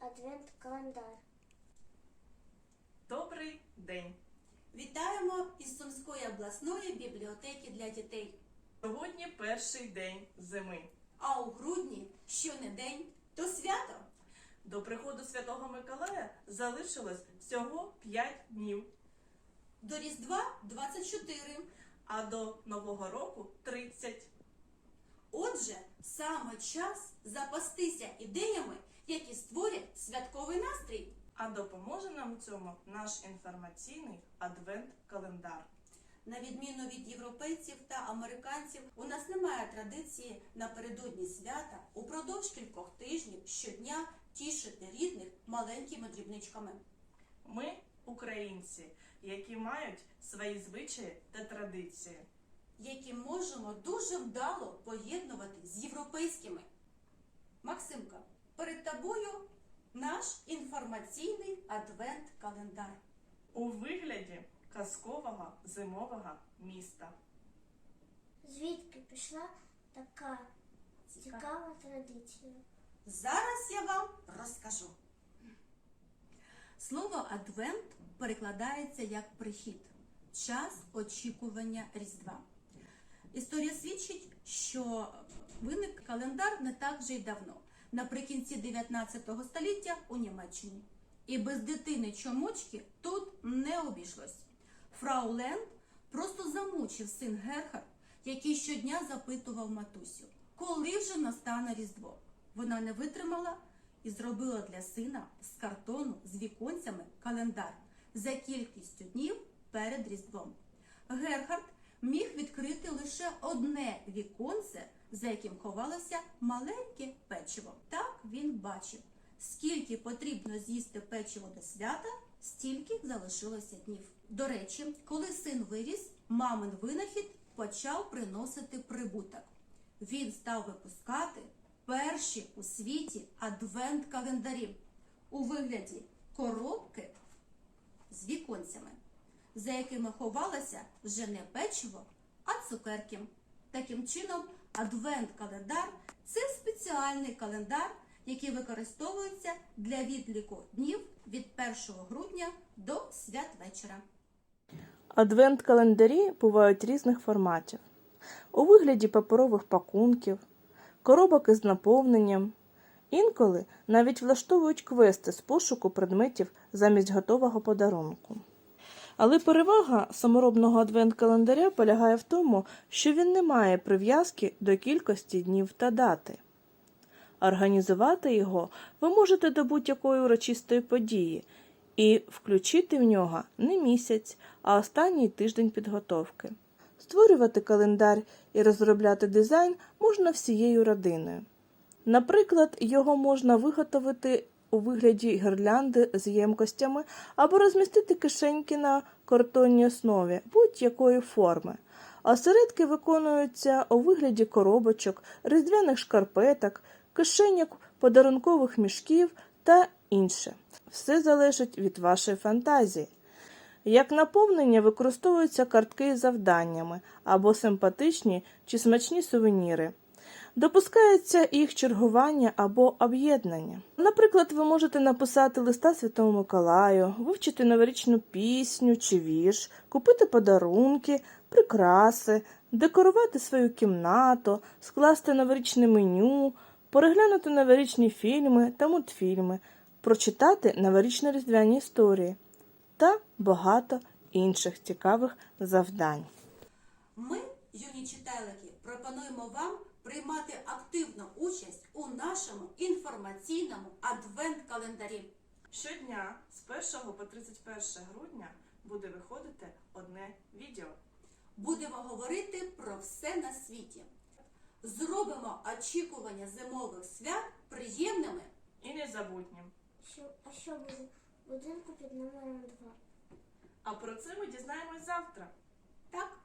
адвент-календар. Добрий день! Вітаємо із Сумської обласної бібліотеки для дітей. Сьогодні перший день зими. А у грудні, що не день, то свято. До приходу Святого Миколая залишилось всього 5 днів, До Різдва 24. а до Нового року 30. Отже, саме час запастися ідеями, які створять святковий настрій. А допоможе нам у цьому наш інформаційний адвент-календар. На відміну від європейців та американців, у нас немає традиції напередодні свята упродовж кількох тижнів щодня тішити рідних маленькими дрібничками. Ми українці, які мають свої звичаї та традиції. які можемо дуже вдало поєднувати з європейськими. Максимка, перед тобою наш інформаційний адвент-календар. У вигляді казкового зимового міста. Звідки пішла така цікава традиція? Зараз я вам розкажу. Слово адвент перекладається як прихід, час очікування Різдва. Історія свідчить, що виник календар не так вже й давно, наприкінці 19 століття у Німеччині. І без дитини чомочки тут не обійшлось. Фрау Ленд просто замучив син Герхард, який щодня запитував матусю, коли вже настане Різдво. Вона не витримала і зробила для сина з картону з віконцями календар за кількістю днів перед Різдвом. Герхард міг відкрити лише одне віконце, за яким ховалося маленьке печиво. Так він бачив, скільки потрібно з'їсти печиво до свята, стільки залишилося днів. До речі, коли син виріс, мамин винахід почав приносити прибуток. Він став випускати перші у світі адвент-календарі у вигляді коробки з віконцями, за якими ховалося вже не печиво, а цукерки. Таким чином, адвент-календар це спеціальний календар, який використовується для відліку днів від 1 грудня до святвечора. Адвент-календарі бувають різних форматів. У вигляді паперових пакунків, коробок із наповненням. Інколи навіть влаштовують квести з пошуку предметів замість готового подарунку. Але перевага саморобного адвент-календаря полягає в тому, що він не має прив'язки до кількості днів та дати. Організувати його ви можете до будь-якої урочистої події і включити в нього не місяць, а останній тиждень підготовки. Створювати календар і розробляти дизайн можна всією родиною. Наприклад, його можна виготовити у вигляді гірлянди з ємкостями або розмістити кишеньки на картонній основі будь-якої форми. Осередки виконуються у вигляді коробочок, різдвяних шкарпеток, кишеньок, подарункових мішків та інше. Все залежить від вашої фантазії. Як наповнення використовуються картки з завданнями або симпатичні чи смачні сувеніри. Допускається їх чергування або об'єднання. Наприклад, ви можете написати листа Святому Миколаю, вивчити новорічну пісню чи вірш, купити подарунки, прикраси, декорувати свою кімнату, скласти новорічне меню, переглянути новорічні фільми та мультфільми, прочитати новорічно-різдвяні історії та багато інших цікавих завдань. Ми, юні читайлики, пропонуємо вам приймати активну участь у нашому інформаційному адвент-календарі. Щодня з 1 по 31 грудня буде виходити одне відео. Будемо говорити про все на світі. Зробимо очікування зимових свят приємними. І незабутнім. Що, а що буде в будинку під номером 2? А про це ми дізнаємось завтра. Так,